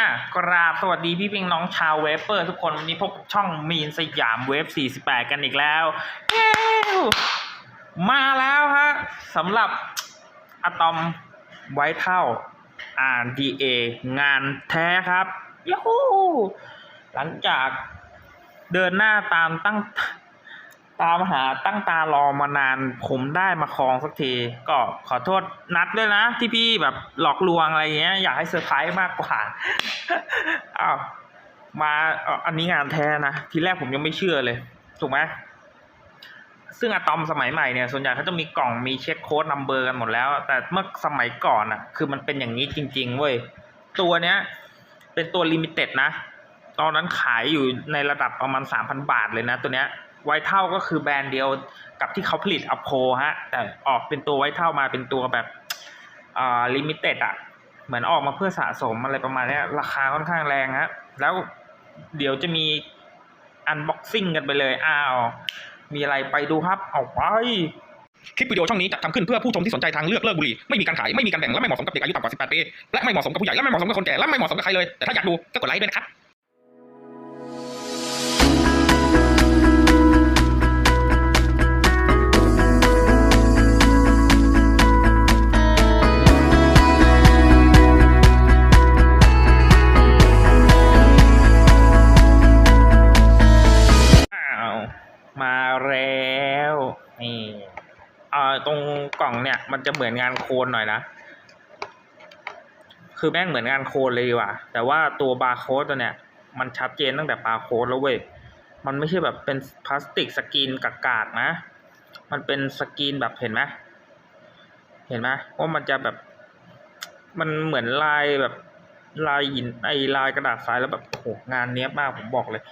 อะกราบสวัสดีพี่พิงน้องชาวเวฟเปอร์ทุกคนวันนี้พบกับช่องมีนสยามเวฟ 48 กันอีกแล้วเย้มาแล้วฮะสำหรับอะตอมไวท์เท่า RDA งานแท้ครับยูหลังจากเดินหน้าตามตั้ง ตามหาตั้งตารอมานาน ผมได้มาครองสักที ก็ขอโทษนัดด้วยนะ ที่พี่แบบหลอกลวงอะไรเงี้ย อยากให้เซอร์ไพรส์มากกว่าอ้าวมาอันนี้งานแท้นะ ทีแรกผมยังไม่เชื่อเลย ถูกไหมซึ่งอะตอมสมัยใหม่เนี่ย ส่วนใหญ่เขาจะมีกล่องมีเช็คโค้ดนัมเบอร์กันหมดแล้ว แต่เมื่อสมัยก่อนอะคือมันเป็นอย่างนี้จริง ๆ เว้ย ตัวเนี้ย เป็นตัวลิมิเต็ดนะ ตอนนั้นขายอยู่ในระดับประมาณ3,000บาทเลยนะ ตัวเนี้ย ไวท์เท่าก็คือแบรนด์เดียวกับที่เขาผลิตอโพฮะ แต่ออกเป็นตัวไวท์เท่ามาเป็นตัวแบบอ่าลิมิเต็ดอะ เหมือนออกมาเพื่อสะสมอะไรประมาณนี้ราคาค่อนข้างแรงฮะ แล้วเดี๋ยวจะมีอันบ็อกซิ่งกันไปเลย อ้าว มีอะไรไปดูครับ เอาไป คลิปวิดีโอช่องนี้จัดทำขึ้นเพื่อผู้ชมที่สนใจทางเลือกเลิกบุหรี่ ไม่มีการขาย ไม่มีการแบ่ง และไม่เหมาะสมกับเด็กอายุต่ำกว่า 18 ปี และไม่เหมาะสมกับผู้ใหญ่ และไม่เหมาะสมกับคนแก่ และไม่เหมาะสมกับใครเลย แต่ถ้าอยากดูก็กดไลค์ด้วยนะครับ ล่องเนี่ยมันจะเหมือนงานโคนหน่อยนะ คือแม่งเหมือนงานโคนเลยว่าแต่ว่าตัวบาร์โค้ดตัวเนี่ย มันชัดเจนตั้งแต่บาร์โค้ดแล้วเว้ย มันไม่ใช่แบบเป็นพลาสติกสกรีนกากๆนะ มันเป็นสกรีนแบบเห็นไหมเห็นไหมว่ามันจะแบบ มันเหมือนลายแบบลายหินไอลายกระดาษทรายแล้วแบบโอ้โหงานเนี้ยบมากผมบอกเลย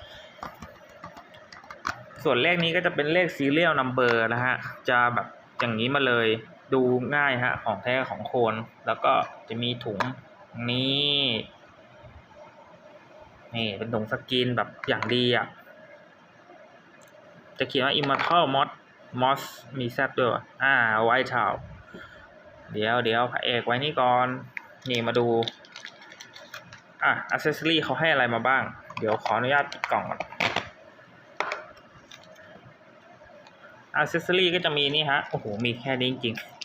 ส่วนเลขนี้ก็จะเป็นเลขซีเรียลนัมเบอร์นะฮะ จะแบบอย่างนี้มาเลย ดูง่ายฮะของแท้ของโคน แล้วก็จะมีถุงนี้นี่เป็นถุงสกรีนแบบอย่างดีอะจะเขียนว่า immortal mod moss มีแซดด้วยวะอ่า white t o w เดี๋ยวเดี๋ยวพระเอกไว้นี่ก่อน นี่มาดูอะ accessory เขาให้อะไรมาบ้าง เดี๋ยวขออนุญาตปิดกล่องก่อนอัซเซอรี่ก็จะมีนี่ฮะ โอ้โห มีแค่นี้จริงๆ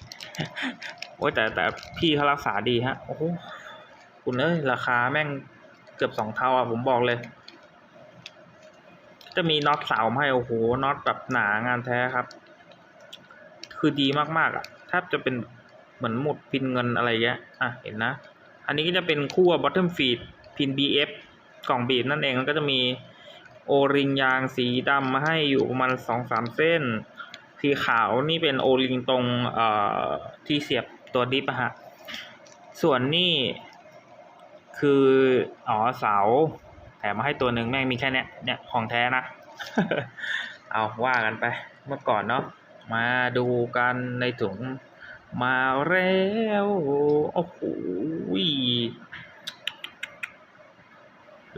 โอ้ยแต่แต่พี่เขารักษาดีฮะ โอ้โหคุณเอ้ยราคาแม่งเกือบสองเท่าอะ ผมบอกเลย จะมีน็อตเสามาให้ โอ้โห น็อตแบบหนางานแท้ครับ คือดีมากๆอะแทบจะเป็นเหมือนหมุดพินเงินอะไรเงี้ย อะ เห็นนะ อันนี้ก็จะเป็นคู่ bottom feed พิน BF กล่องบีบนั่นเองแล้วก็จะมีโอริงยางสีดำมาให้อยู่ประมาณสองสามเส้น สีขาวนี่เป็นโอริงตรงเอ่อที่เสียบตัวดิปอะฮะส่วนนี่คืออ๋อเสาแถมมาให้ตัวหนึ่งแม่งมีแค่เนี้ยเนี่ยของแท้นะ เอาว่ากันไปเมื่อก่อนเนาะมาดูกันในถุงมาแล้วโอ้โห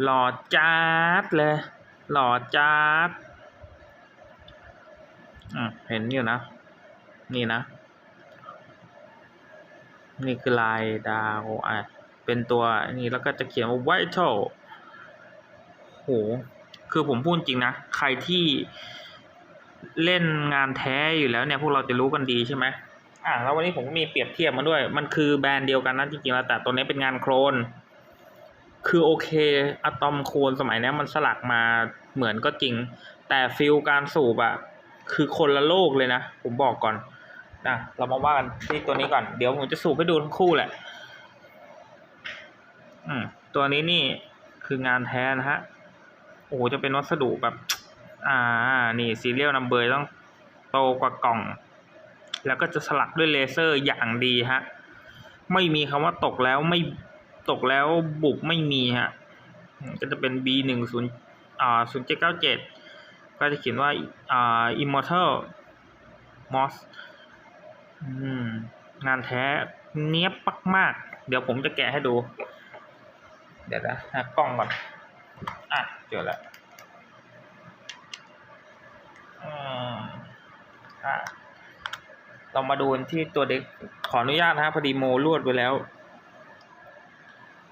หล่อจัดเลย หล่อจัด เห็นอยู่นะ นี่นะ นี่คือลายดาวอะเป็นตัวนี่แล้วก็จะเขียนว่า vital โห คือผมพูดจริงนะ ใครที่เล่นงานแท้อยู่แล้วเนี่ย พวกเราจะรู้กันดีใช่ไหมอะแล้ววันนี้ผมก็มีเปรียบเทียบมาด้วย มันคือแบรนด์เดียวกันนะจริงๆแล้วแต่ตัวนี้เป็นงานโครน คือโอเคอะตอมโครนสมัยนี้มันสลักมาเหมือนก็จริง แต่ฟิลการสูบอะ คือคนละโลกเลยนะ ผมบอกก่อนนะเรามาว่ากันที่ตัวนี้ก่อน เดี๋ยวผมจะสูบให้ดูทั้งคู่แหละ อืม ตัวนี้นี่คืองานแท้นะฮะ โอ้โหจะเป็นวัสดุแบบ อ่า นี่ซีเรียลนัมเบอร์ต้องโตกว่ากล่อง แล้วก็จะสลักด้วยเลเซอร์อย่างดีฮะ ไม่มีคำว่าตกแล้วไม่ตกแล้วบุบไม่มีฮะ ก็จะเป็น B หนึ่งศูนย์อ่าศูนย์เจ็ดเก้าเจ็ด ก็จะเขียนว่าอ่า immortal moss อืมงานแท้เนี้ยบมากๆ เดี๋ยวผมจะแกะให้ดู เดี๋ยวนะหากล้องก่อน อะ เจอแล้วอืมอะเรามาดูที่ตัวเด็กขออนุญาตนะฮะพอดีโมลวดไว้แล้ว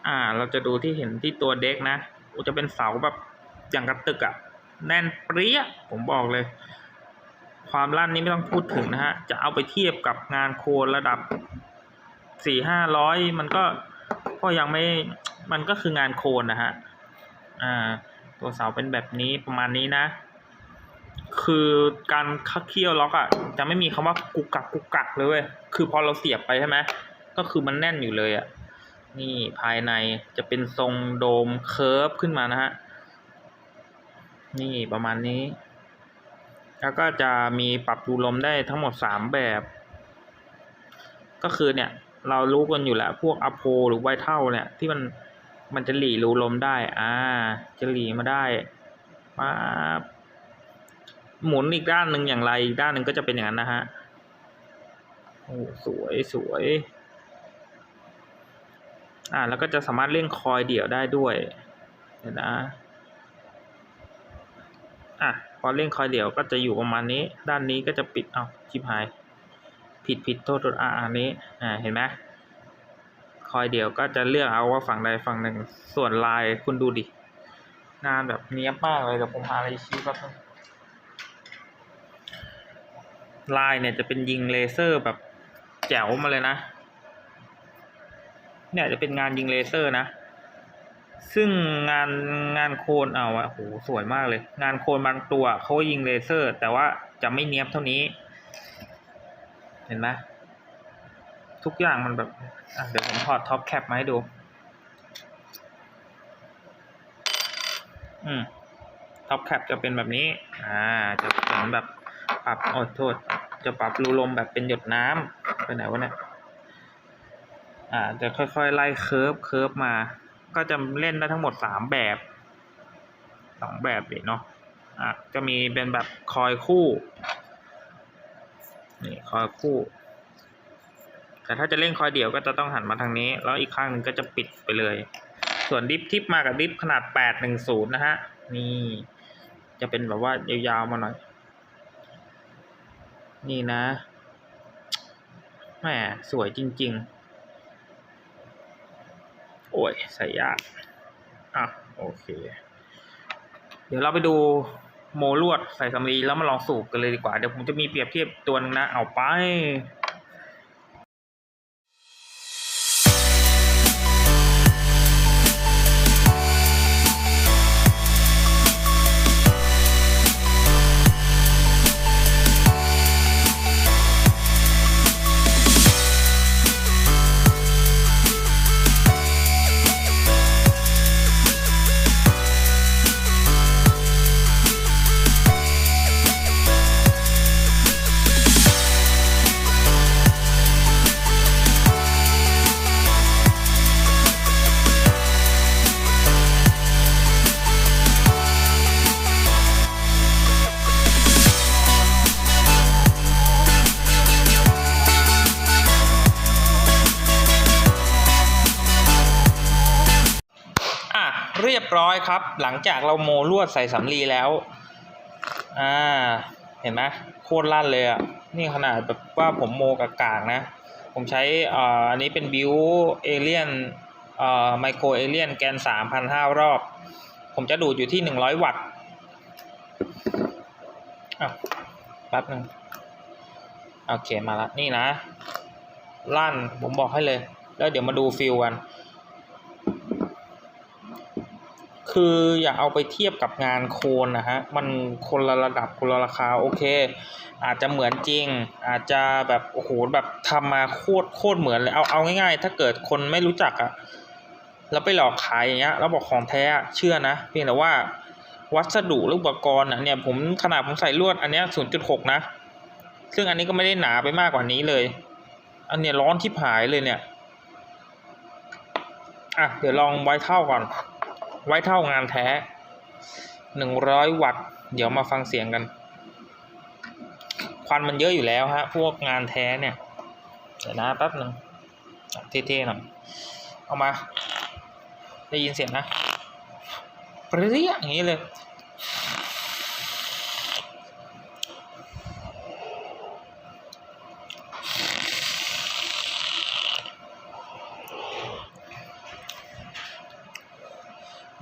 อ่า เราจะดูที่เห็นที่ตัวเด็กนะจะเป็นเสาแบบอย่างกระตึกอะ แน่นเปรี้ยผมบอกเลย ความลั่นนี้ไม่ต้องพูดถึงนะฮะ จะเอาไปเทียบกับงานโคนระดับสี่ห้าร้อยมันก็ก็ยังไม่มันก็คืองานโคนนะฮะ อ่า ตัวเสาเป็นแบบนี้ประมาณนี้นะ คือการคัดเคี่ยวล็อกอะจะไม่มีคำว่ากุกกักกุกกักเลยเว้ยคือพอเราเสียบไปใช่ไหมก็คือมันแน่นอยู่เลยอะ นี่ภายในจะเป็นทรงโดมเคิร์ฟขึ้นมานะฮะ นี่ประมาณนี้ แล้วก็จะมีปรับรูลมได้ทั้งหมดสามแบบ ก็คือเนี่ยเรารู้กันอยู่แล้วพวกอโพหรือไวเท่าเนี่ยที่มันมันจะหลีรูลมได้ อ่า จะหลีมาได้มาหมุนอีกด้านหนึ่งอย่างไรอีกด้านหนึ่งก็จะเป็นอย่างนั้นนะฮะ โอ้สวยสวย อ่า แล้วก็จะสามารถเล่นคอยเดี่ยวได้ด้วยเดี๋ยวนะ อะพอเล่นคอยเดี่ยวก็จะอยู่ประมาณนี้ ด้านนี้ก็จะปิดเอาชิบหาย ผิดผิดโทษโทษอ่าอันนี้อ่าเห็นไหมคอยเดี่ยวก็จะเลือกเอาว่าฝั่งใดฝั่งหนึ่งส่วนลายคุณดูดิงานแบบเนี้ยบมากเลยเดี๋ยวผมหาอะไรชี้แป๊บนึงลายเนี่ยจะเป็นยิงเลเซอร์แบบแจ๋วมาเลยนะ เนี่ยจะเป็นงานยิงเลเซอร์นะ ซึ่งงานงานโคนเอาอะโหสวยมากเลย งานโคนบางตัวเขายิงเลเซอร์ แต่ว่าจะไม่เนี้ยบเท่านี้ เห็นไหมทุกอย่างมันแบบเดี๋ยวผมถอดท็อปแคปมาให้ดู อืมท็อปแคปจะเป็นแบบนี้ อ่า จะเป็นแบบปรับโอ้โทษ จะปรับรูลมแบบเป็นหยดน้ำไปไหนวะเนี่ย อ่า จะค่อยๆ ไล่เคิร์ฟเคิร์ฟมา ก็จะเล่นได้ทั้งหมดสามแบบสองแบบเลยเนาะอะจะมีเป็นแบบคอยคู่นี่คอยคู่ แต่ถ้าจะเล่นคอยเดี่ยวก็จะต้องหันมาทางนี้ แล้วอีกข้างหนึ่งก็จะปิดไปเลย ส่วนดิฟทิปมากับดิฟขนาด 810 นะฮะ นี่จะเป็นแบบว่ายาวๆมาหน่อย นี่นะแหมสวยจริง ๆ อ้ยใส่ยากอะโอเค เดี๋ยวเราไปดูโมลวดใส่สำลีแล้วมาลองสูบกันเลยดีกว่า เดี๋ยวผมจะมีเปรียบเทียบตัวนึงนะ เอาไป ครับ หลังจากเราโมลวดใส่สำลีแล้ว อ่า เห็นไหมโคตรลั่นเลยอะ นี่ขนาดแบบว่าผมโมกากากนะ ผมใช้อ่าอันนี้เป็นบิวเอเลียนอ่าไมโครเอเลียนแกนสามพันห้ารอบ ผมจะดูดอยู่ที่หนึ่งร้อยวัตต์อะแป๊บนึงโอเคมาละนี่นะลั่นผมบอกให้เลย แล้วเดี๋ยวมาดูฟิลกัน คืออย่าเอาไปเทียบกับงานโคนนะฮะ มันคนละระดับคนละราคาโอเค อาจจะเหมือนจริง อาจจะแบบโอ้โหแบบทำมาโคตรโคตรเหมือนเลยเอาเอาง่ายๆ ถ้าเกิดคนไม่รู้จักอะแล้วไปหลอกขายอย่างเงี้ยแล้วบอกของแท้เชื่อนะ เพียงแต่ว่าวัสดุหรืออุปกรณ์อะเนี่ยผมขนาดผมใส่ลวดอันเนี้ยศูนย์จุดหกนะ ซึ่งอันนี้ก็ไม่ได้หนาไปมากกว่านี้เลย อันเนี้ยร้อนที่ผายเลยเนี่ยอะเดี๋ยวลองไว้เท่าก่อน ไว้เท่างานแท้หนึ่งร้อยวัตต์ เดี๋ยวมาฟังเสียงกัน ควันมันเยอะอยู่แล้วฮะ พวกงานแท้เนี่ย เดี๋ยวนะแป๊บหนึ่งเท่ๆหน่อย เอามา ได้ยินเสียงนะเปรี้ยอย่างนี้เลย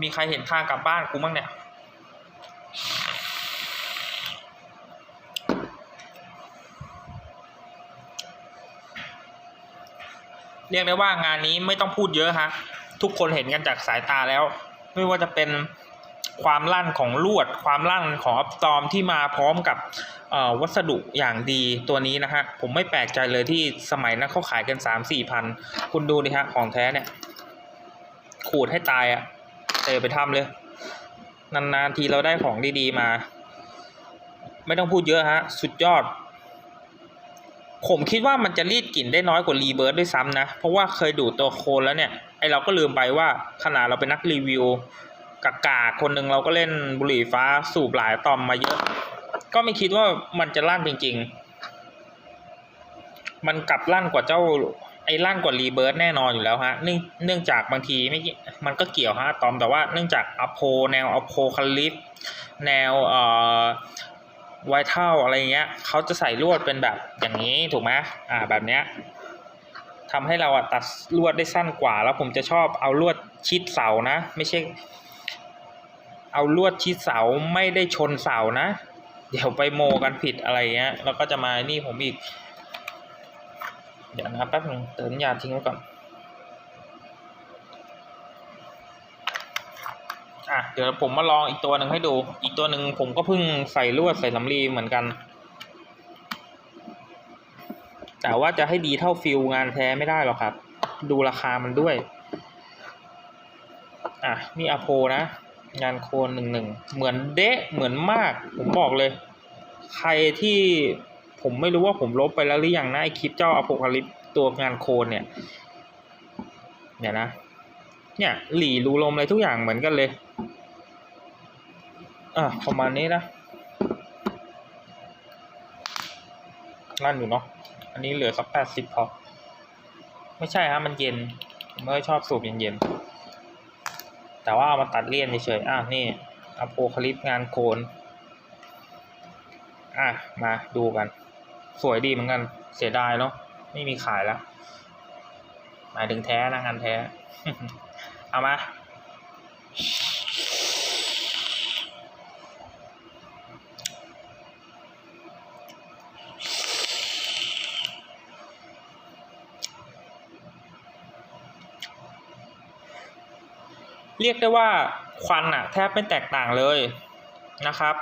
มีใครเห็นทางกลับบ้านกูบ้างเนี่ย เรียกได้ว่างานนี้ไม่ต้องพูดเยอะฮะ ทุกคนเห็นกันจากสายตาแล้ว ไม่ว่าจะเป็นความลั่นของลวด ความลั่นของอัพตอมที่มาพร้อมกับวัสดุอย่างดีตัวนี้นะฮะ ผมไม่แปลกใจเลยที่สมัยนั้นเขาขายกันสามสี่พัน คุณดูดิฮะ ของแท้เนี่ย ขูดให้ตายอะ่ะ เตะไปทำเลย นานๆทีเราได้ของดีๆมา ไม่ต้องพูดเยอะฮะ สุดยอด ผมคิดว่ามันจะรีดกลิ่นได้น้อยกว่ารีเบิร์ดด้วยซ้ำนะ เพราะว่าเคยดูดตัวโคนแล้วเนี่ย ไอเราก็ลืมไปว่าขนาดเราเป็นนักรีวิวกากาคนหนึ่งเราก็เล่นบุหรี่ฟ้าสูบหลายตอมมาเยอะ ก็ไม่คิดว่ามันจะลั่นจริง ๆ มันกลับลั่นกว่าเจ้า อ้ลั่นกว่ารีเบิร์ดแน่นอนอยู่แล้วฮะเนื่องเนื่องจากบางทีไม่มันก็เกี่ยวฮะตอมแต่ว่าเนื่องจากอโพแนวอโพคาลิปแนวเอ่อไวท์เท่าอะไรเงี้ยเขาจะใส่ลวดเป็นแบบอย่างนี้ถูกไหมอ่าแบบเนี้ยทำให้เราอะตัดลวดได้สั้นกว่า แล้วผมจะชอบเอาลวดชิดเสานะ ไม่ใช่ เอาลวดชิดเสาไม่ได้ชนเสานะ เดี๋ยวไปโมกันผิดอะไรเงี้ยแล้วก็จะมานี่ผมอีก เดี๋ยวนะครับแป๊บนึงเติมยาทิ้งไว้ก่อนอะเดี๋ยวผมมาลองอีกตัวหนึ่งให้ดู อีกตัวหนึ่งผมก็เพิ่งใส่ลวดใส่สำลีเหมือนกัน แต่ว่าจะให้ดีเท่าฟิลงานแท้ไม่ได้หรอกครับ ดูราคามันด้วย อะนี่อโพนะ งานโคนหนึ่งหนึ่งเหมือนเดะเหมือนมาก ผมบอกเลย ใครที่ ผมไม่รู้ว่าผมลบไปแล้วหรือยังนะไอคลิปเจ้าอโพคาลิปตัวงานโคนเนี่ยเนี่ยนะ เนี่ยหลีรูลมอะไรทุกอย่างเหมือนกันเลยอะประมาณนี้นะลั่นอยู่เนาะอันนี้เหลือสักแปดสิบพอ ไม่ใช่ฮะมันเย็นผมไม่อชอบสูบเย็นๆแต่ว่าเอามาตัดเลี่ยนเฉยๆอะนี่อโพคาลิปงานโคนอะ มาดูกัน สวยดีเหมือนกัน เสียดายเนาะไม่มีขายแล้ว หมายถึงแท้นะงานแท้ เอามาเรียกได้ว่าควันอะแทบไม่แตกต่างเลยนะครับ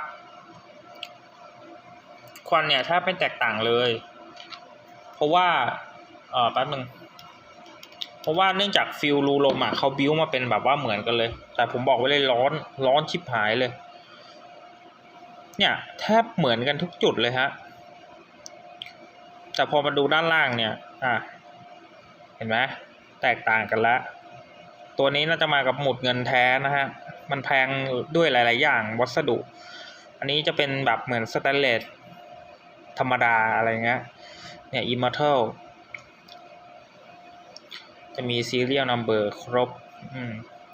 ควันเนี่ยแทบไม่แตกต่างเลย เพราะว่าเออแป๊บนึงเพราะว่าเนื่องจากฟิลรูลมอะเขาบิ้วมาเป็นแบบว่าเหมือนกันเลย แต่ผมบอกไว้เลยร้อนร้อนชิบหายเลย เนี่ยแทบเหมือนกันทุกจุดเลยฮะแต่พอมาดูด้านล่างเนี่ย อะ เห็นไหมแตกต่างกันล้วตัวนี้น่าจะมากับหมุดเงินแท้นะฮะ มันแพงด้วยหลาย ๆ อย่างวัสดุ อันนี้จะเป็นแบบเหมือนสแตนเลส ธรรมดาอะไรเงี้ย เนี่ย Immortal จะมี serial number ครบ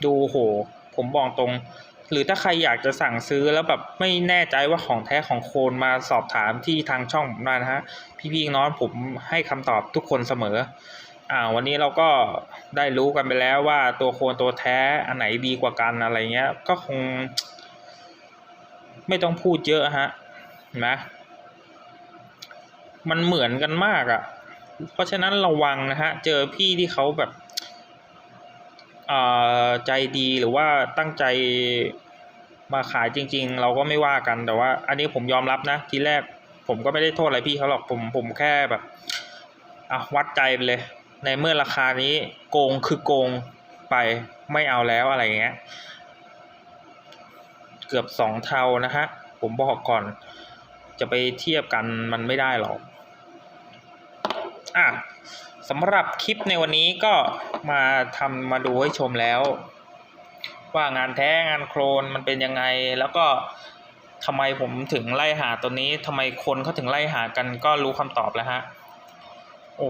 ดูโห ผมบอกตรง หรือถ้าใครอยากจะสั่งซื้อแล้วแบบไม่แน่ใจว่าของแท้ของโคนมาสอบถามที่ทางช่องผมได้นะฮะ พี่ๆน้องผมให้คำตอบทุกคนเสมออ่าวันนี้เราก็ได้รู้กันไปแล้วว่าตัวโคนตัวแท้อันไหนดีกว่ากันอะไรเงี้ย ก็คง ไม่ต้องพูดเยอะฮะเห็นไห มันเหมือนกันมากอะ่ะ เพราะฉะนั้นระวังนะฮะ เจอพี่ที่เขาแบบอ่อใจดีหรือว่าตั้งใจมาขายจริง ๆ เราก็ไม่ว่ากันแต่ว่า อันนี้ผมยอมรับนะ ทีแรกผมก็ไม่ได้โทษอะไรพี่เขาหรอกผมผมแค่แบบอะวัดใจไปเลย ในเมื่อราคานี้โกงคือโกงไปไม่เอาแล้วอะไรเงี้ย เกือบสองเท่านะฮะ ผมบอกก่อน จะไปเทียบกันมันไม่ได้หรอก อะสำหรับคลิปในวันนี้ก็มาทำมาดูให้ชมแล้ว ว่างานแท้งานโครนมันเป็นยังไง แล้วก็ทำไมผมถึงไล่หาตัวนี้ทำไมคนเขาถึงไล่หากันก็รู้คำตอบแล้วฮะโอ้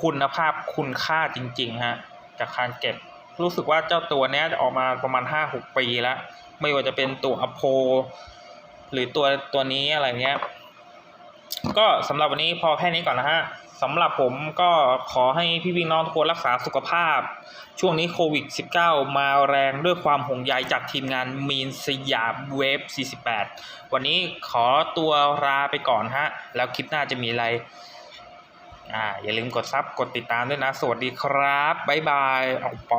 คุณภาพคุณค่าจริง ๆ ฮะ จากการเก็บ รู้สึกว่าเจ้าตัวเนี้ยจะออกมาประมาณห้าหกปีแล้ว ไม่ว่าจะเป็นตัวอโพ หรือตัวตัวนี้อะไรเงี้ย ก็สำหรับวันนี้พอแค่นี้ก่อนนะฮะ สำหรับผมก็ขอให้พี่พี่น้องทุกคนรักษาสุขภาพ ช่วงนี้โควิด -19 มาแรงด้วยความห่วงใยจากทีมงานมีนสยามเวฟ 48 วันนี้ขอตัวลาไปก่อนฮะ แล้วคลิปหน้าจะมีอะไร อ่าอย่าลืมกดซับกดติดตามด้วยนะ สวัสดีครับ บ๊ายบายเอาไป